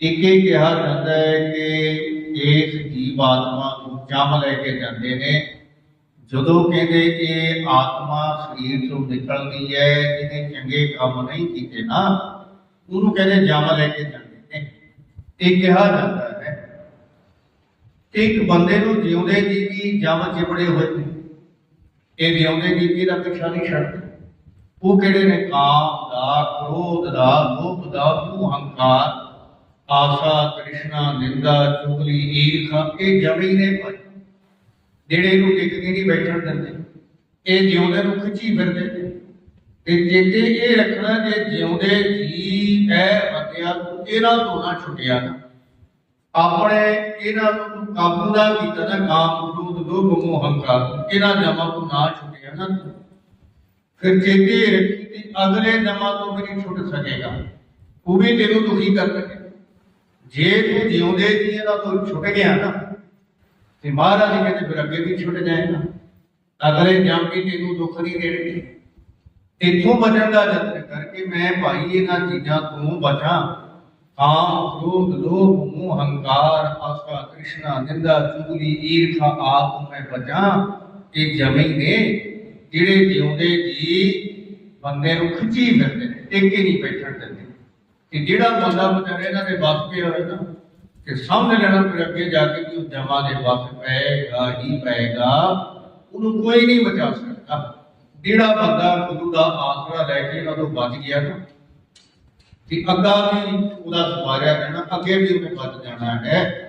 ਇੱਕ ਕਿਹਾ ਜਾਂਦਾ ਹੈ ਕਿ ਇਸ ਜੀਵ ਆਤਮਾ ਨੂੰ ਜੰਮ ਲੈ ਕੇ ਜਾਂਦੇ ਨੇ। ਜਦੋਂ ਕਹਿੰਦੇ ਇਹ ਆਤਮਾ ਸਰੀਰ ਤੋਂ ਨਿਕਲਦੀ ਹੈ ਜਿਹਨੇ ਚੰਗੇ ਕੰਮ ਨਹੀਂ ਕੀਤੇ ਨਾ, ਉਹਨੂੰ ਕਹਿੰਦੇ ਜੰਮ ਲੈ ਕੇ ਜਾਂਦੇ ਨੇ। ਇਹ ਕਿਹਾ ਜਾਂਦਾ ਹੈ। ਇੱਕ ਬੰਦੇ ਨੂੰ ਜਿਉਂਦੇ ਜੀ ਵੀ ਜੰਮ ਚਿਪੜੇ ਹੋਏ ਨੇ। ਇਹ ਜਿਉਂਦੇ ਜੀ ਵੀ ਦਾ ਪਿੱਛਾ ਨਹੀਂ ਛੱਡਦੇ। ਉਹ ਕਿਹੜੇ ਨੇ? ਕਾਮ ਦਾ, ਕ੍ਰੋਧ ਦਾ ਲੋਭ ਦਾ ਮੋਹ ਹੰਕਾਰ ਆਸਾ, ਕ੍ਰਿਸ਼ਨਾ, ਨਿੰਦਾ, ਚੁਗਲੀ, ਈਰਖਾ, ਇਹ ਜਮੀ ਨੇ ਭਾਈ। ਜਿਹੜੇ ਇਹਨੂੰ ਟਿਕ ਕੇ ਨਹੀਂ ਬੈਠਣ ਦਿੰਦੇ, ਇਹ ਜਿਉਂਦੇ ਨੂੰ ਖਿੱਚੀ ਫਿਰਦੇ ਨੇ। ਤੇ ਚੇਤੇ ਇਹ ਰੱਖਣਾ ਜੇ ਜਿਉਂਦੇ ਜੀ ਐ ਬੰਦਿਆਂ ਨੂੰ ਇਹਨਾਂ ਤੋਂ ਨਾ ਛੁੱਟਿਆ ਨਾ। ਆਪਣੇ ਇਹਨਾਂ ਨੂੰ ਕਾਬੂ ਨਾ ਕੀਤਾ ਨਾ ਕਾਮ ਕ੍ਰੋਧ ਲੋਭ ਮੋਹ, ਹੰਕਾਰ, ਇਹਨਾਂ ਜਮਾਂ ਤੋਂ ਨਾ ਛੁੱਟਿਆ ਨਾ ਤੂੰ। ਫਿਰ ਚੇਤੇ ਰੱਖੀ ਤੇ ਅਗਲੇ ਜਮਾਂ ਤੋਂ ਵੀ ਨਹੀਂ ਛੁੱਟ ਸਕੇਗਾ। ਉਹ ਵੀ ਤੈਨੂੰ ਦੁਖੀ ਕਰ ਸਕੇ ਜੇ ਤੂੰ ਜਿਉਂਦੇ ਜੀ ਇਹਨਾਂ ਤੋਂ ਛੁੱਟ ਗਿਆ ਨਾ। ਤੇ ਮਹਾਰਾਜ ਜੀ ਕਹਿੰਦੇ, ਫਿਰ ਅੱਗੇ ਵੀ ਛੁੱਟ ਜਾਏਗਾ। ਅਗਲੇ ਜਮ ਵੀ ਤੈਨੂੰ ਦੁੱਖ ਨਹੀਂ ਦੇਣਗੇ। ਇੱਥੋਂ ਬਚਣ ਦਾ ਯਤਨ ਕਰਕੇ ਮੈਂ ਭਾਈ, ਇਹਨਾਂ ਚੀਜ਼ਾਂ ਤੋਂ ਬਚਾਂ। ਕਾਮ ਕ੍ਰੋਧ, ਲੋਭ, ਮੋਹ, ਹੰਕਾਰ ਆਸਾ ਕ੍ਰਿਸ਼ਨਾ ਨਿੰਦਾ, ਚੁਗਲੀ, ਈਰਖਾ ਆਪ ਮੈਂ ਬਚਾਂ ਇਹ ਜਮੀ ਨੇ ਜਿਹੜੇ ਜਿਉਂਦੇ ਜੀ, ਬੰਦੇ ਨੂੰ ਖਿੱਚੀ ਫਿਰਦੇ ਨੇ, ਟਿਕ ਹੀ ਨਹੀਂ ਬੈਠਣ ਦਿੰਦੇ। ਕਿ ਜਿਹੜਾ ਬੰਦਾ ਵਿਚਾਰੇ ਇਹਨਾਂ ਦੇ ਵੱਸ ਪਿਆ ਹੋਇਆ ਨਾ, ਕਿ ਸਮਝ ਲੈਣਾ ਫਿਰ ਅੱਗੇ ਜਾ ਕੇ ਕਿ ਉਹ ਜਮਾ ਦੇ ਵੱਸ ਪਏਗਾ, ਹੀ ਪਏਗਾ, ਉਹਨੂੰ ਕੋਈ ਨਹੀਂ ਬਚਾ ਸਕਦਾ। ਜਿਹੜਾ ਬੰਦਾ ਗੁਰੂ ਦਾ ਆਸਰਾ ਲੈ ਕੇ ਇਹਨਾਂ ਤੋਂ ਬਚ ਗਿਆ ਨਾ ਕਿ ਅੱਗਾ ਵੀ ਉਹਦਾ ਸਵਾਰਿਆ ਜਾਣਾ ਅੱਗੇ ਵੀ ਉਹਨੇ ਬਚ ਜਾਣਾ ਹੈ।